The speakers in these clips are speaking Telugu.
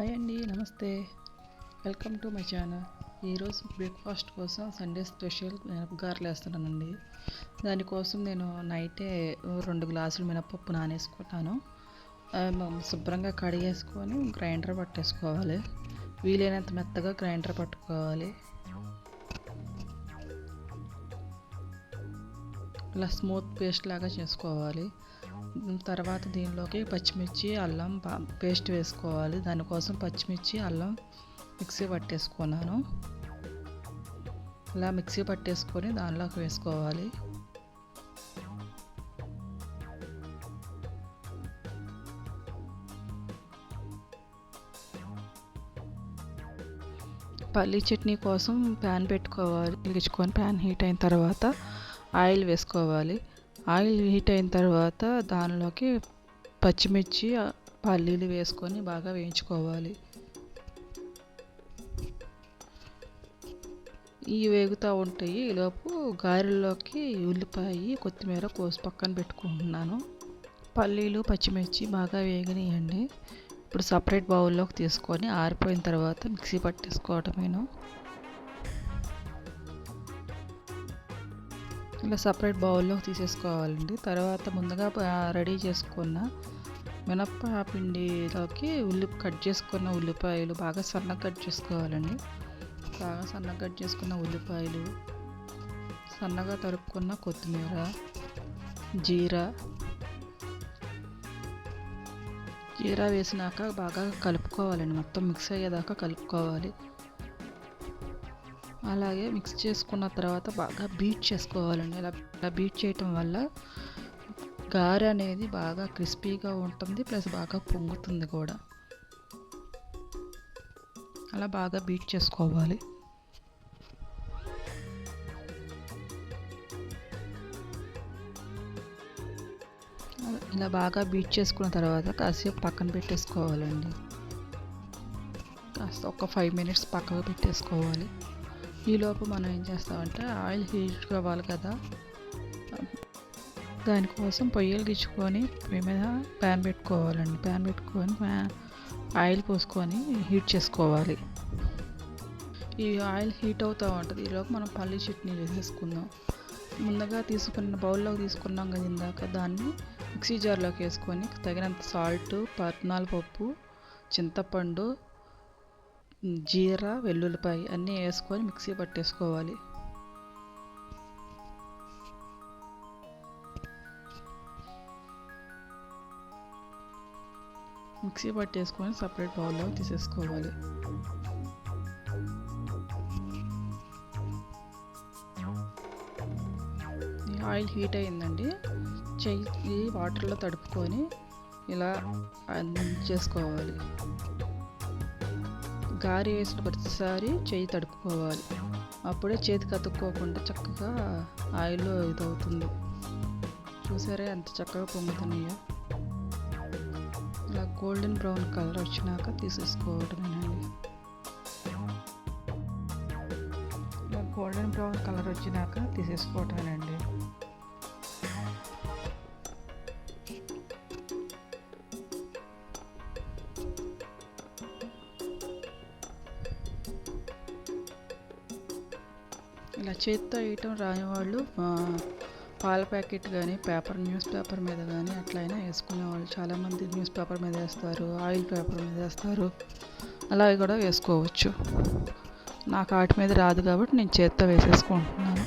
హాయ్ అండి నమస్తే. Welcome to my channel. ఈరోజు బ్రేక్ఫాస్ట్ కోసం సండే స్పెషల్ మినపగారలు వేస్తున్నానండి. దానికోసం నేను నైటే రెండు గ్లాసులు మినపప్పు నానేసుకుంటాను శుభ్రంగా కడిగేసుకొని గ్రైండర్ పట్టేసుకోవాలి. వీలైనంత మెత్తగా గ్రైండర్ పట్టుకోవాలి. ఇలా స్మూత్ పేస్ట్ లాగా చేసుకోవాలి. తర్వాత దీనిలోకి పచ్చిమిర్చి అల్లం పేస్ట్ వేసుకోవాలి. దానికోసం పచ్చిమిర్చి అల్లం మిక్సీ పట్టేసుకున్నాను. ఇలా మిక్సీ పట్టేసుకొని దానిలోకి వేసుకోవాలి. పల్లీ చట్నీ కోసం ప్యాన్ పెట్టుకోవాలి. వెలిగించుకొని ప్యాన్ హీట్ అయిన తర్వాత ఆయిల్ వేసుకోవాలి. ఆయిల్ హీట్ అయిన తర్వాత దానిలోకి పచ్చిమిర్చి పల్లీలు వేసుకొని బాగా వేయించుకోవాలి. ఇవి వేగుతూ ఉంటాయి. ఈలోపు గారెల్లోకి ఉల్లిపాయ కొత్తిమీర కోసి పక్కన పెట్టుకుంటున్నాను. పల్లీలు పచ్చిమిర్చి బాగా వేగనియండి. ఇప్పుడు సపరేట్ బౌల్లోకి తీసుకొని ఆరిపోయిన తర్వాత మిక్సీ పట్టేసుకోవటమేను. ఇలా సపరేట్ బౌల్లోకి తీసేసుకోవాలండి. తర్వాత ముందుగా రెడీ చేసుకున్న మినప్ప పిండిలోకి ఉల్లి కట్ చేసుకున్న ఉల్లిపాయలు బాగా సన్నగా కట్ చేసుకోవాలండి. బాగా సన్నగా కట్ చేసుకున్న ఉల్లిపాయలు సన్నగా తరుపుకున్న కొత్తిమీర జీరా జీరా వేసినాక బాగా కలుపుకోవాలండి. మొత్తం మిక్స్ అయ్యేదాకా కలుపుకోవాలి. అలాగే మిక్స్ చేసుకున్న తర్వాత బాగా బీట్ చేసుకోవాలండి. ఇలా అలా బీట్ చేయటం వల్ల గారె అనేది బాగా క్రిస్పీగా ఉంటుంది ప్లస్ బాగా పొంగుతుంది కూడా. అలా బాగా బీట్ చేసుకోవాలి. ఇలా బాగా బీట్ చేసుకున్న తర్వాత కాసేపు పక్కన పెట్టేసుకోవాలండి. కాస్త ఒక ఫైవ్ మినిట్స్ పక్కకు పెట్టేసుకోవాలి. ఈలోపు మనం ఏం చేస్తామంటే ఆయిల్ హీట్ కావాలి కదా. దానికోసం పొయ్యిలు గిచ్చుకొని పొయ్యి మీద ప్యాన్ పెట్టుకోవాలండి. ప్యాన్ పెట్టుకొని ఆయిల్ పోసుకొని హీట్ చేసుకోవాలి. ఈ ఆయిల్ హీట్ అవుతూ ఉంటుంది. ఈలోపు మనం పల్లి చట్నీ వేసేసుకుందాం ముందుగా తీసుకున్న బౌల్లోకి తీసుకున్నాం కదా ఇందాక. దాన్ని మిక్సీ జార్లోకి వేసుకొని తగినంత సాల్ట్ పద్నాలుగు పప్పు చింతపండు జీరా వెల్లుల్లిపాయ అన్నీ వేసుకొని మిక్సీ పట్టేసుకోవాలి. మిక్సీ పట్టేసుకొని సపరేట్ బౌల్లో తీసేసుకోవాలి. ఆయిల్ హీట్ అయిందండి. చెయ్యి వాటర్లో తడుపుకొని ఇలా చేసుకోవాలి. గారి వేసిన ప్రతిసారి చేయి తడుపుకోవాలి అప్పుడే చేతికి అతుక్కోకుండా చక్కగా ఆయిల్లో ఇదవుతుంది. చూసారా ఎంత చక్కగా పొంగుతున్నాయో. ఇలా గోల్డెన్ బ్రౌన్ కలర్ వచ్చినాక తీసేసుకోవడమేనండి. ఇలా గోల్డెన్ బ్రౌన్ కలర్ వచ్చినాక తీసేసుకోవటమేనండి. ఇలా చేత్తో వేయటం రాని వాళ్ళు పాల ప్యాకెట్ కానీ పేపర్ న్యూస్ పేపర్ మీద కానీ అట్లయినా వేసుకునేవాళ్ళు. చాలామంది న్యూస్ పేపర్ మీద వేస్తారు ఆయిల్ పేపర్ మీద వేస్తారు. అలా కూడా వేసుకోవచ్చు. నాకు వాటి మీద రాదు కాబట్టి నేను చేత్తో వేసేసుకుంటున్నాను.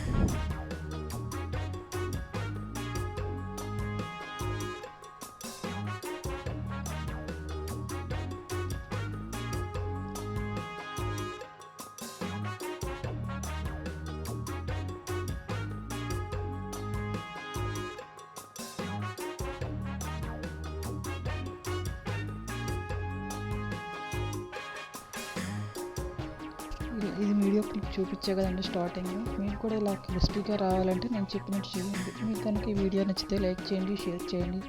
ఇది- ఇది వీడియో క్లిప్ చూపించే కదండి స్టార్టింగ్ మీరు కూడా ఇలా క్రిస్పీగా రావాలంటే నేను చెప్పినట్టు చేయండి. మీకు కనుక ఈ వీడియో నచ్చితే లైక్ చేయండి షేర్ చేయండి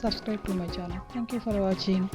subscribe to my channel thank you for watching